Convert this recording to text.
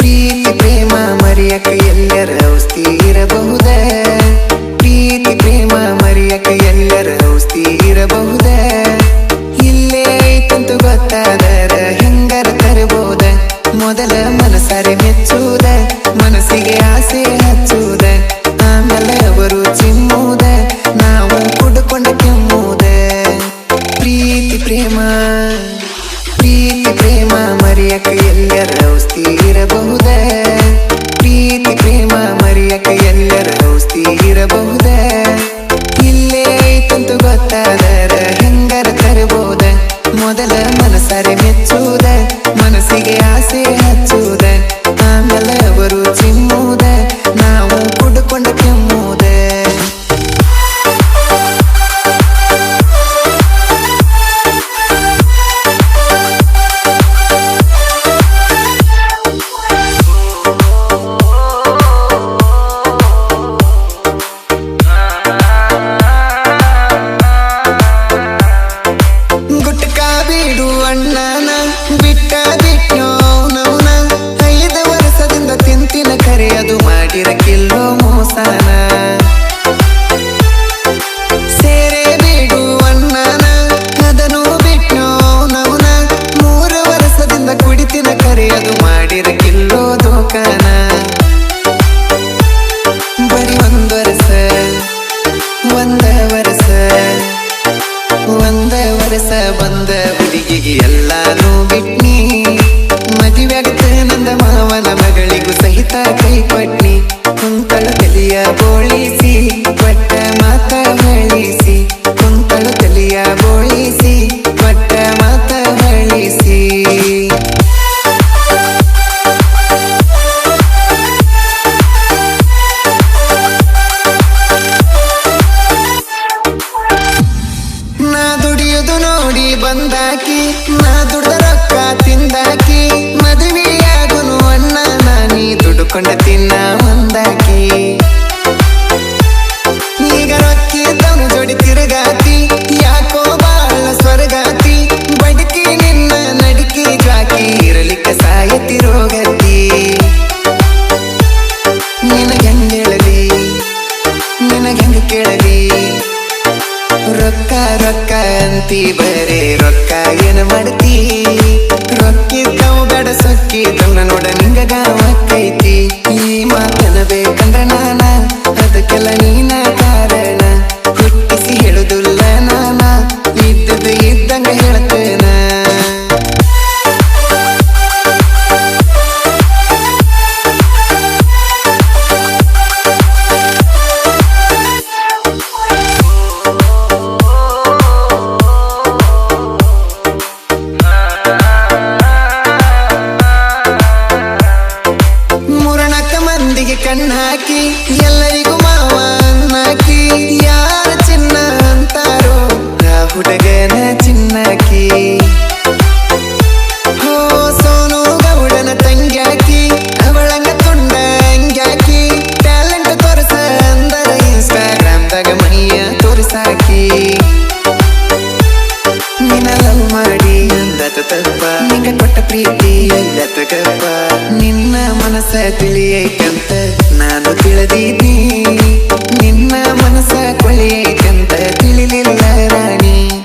ಪ್ರೀತಿ ಪ್ರೇಮ ಮರಿಯಕ ಎಲ್ಲರ ಔಸ್ತಿ ಇರಬಹುದೇ? ಪ್ರೀತಿ ಪ್ರೇಮ ಮರೆಯಕ ದೋಕಾನ ಬರೀ ಒಂದು ವರ್ಷ ಒಂದ ವರ್ಷ ಒಂದ ವರ್ಷ ಬಂದ ಹುಡುಗಿಗೆ ಎಲ್ಲಾನು ಬಿಟ್ನಿ. ಮದುವೆಗತ್ತ ನಂದ ಮಾವನ ಮಗಳಿಗೂ ಸಹಿತ ಕೈ ಕೊಟ್ನಿ ದುಡ್ಕೊಂಡ ತಿನ್ನ ಒಂದಾಕಿ. ಈಗ ರೊಕ್ಕಿದ್ದವನು ಜೋಡಿ ತಿರುಗಾತಿ. ಯಾಕೋ ಬಾಳ ಸ್ವರ್ಗಾತಿ. ಬಡಕಿ ನಿನ್ನ ನಡಿಕೆ ಜಾಕಿ ಇರಲಿಕ್ಕ ಸಾಯತಿ ರೋಗತಿ. ನಿನಗೆಂಗ ಹೇಳಲಿ? ನಿನಗೆಂಗ ಕೇಳಲಿ? ರೊಕ್ಕ ರೊಕ್ಕ ಅಂತಿ ಬರೇ ರೊಕ್ಕ ಏನು ಮಾಡ್ತಿ? ಮಂದಿಗೆ ಕಣ್ಣಾಕಿ ಎಲ್ಲರಿಗೂ ಮಾವ ಅನ್ನಾಕಿ ಯಾರ ಚಿನ್ನ ಅಂತಾರೋ ಆ ಹುಡುಗನ ಚಿನ್ನಾಕಿ ನಿನ್ನ ಮನಸ್ಸ ತಿಳಿಯೈತಂತ ನಾನು ತಿಳಿದೀನಿ ನಿನ್ನ ಮನಸ್ಸ ಕೊಳಿಯೈತಂತ ತಿಳಿಲಿಲ್ಲ ರಾಣಿ.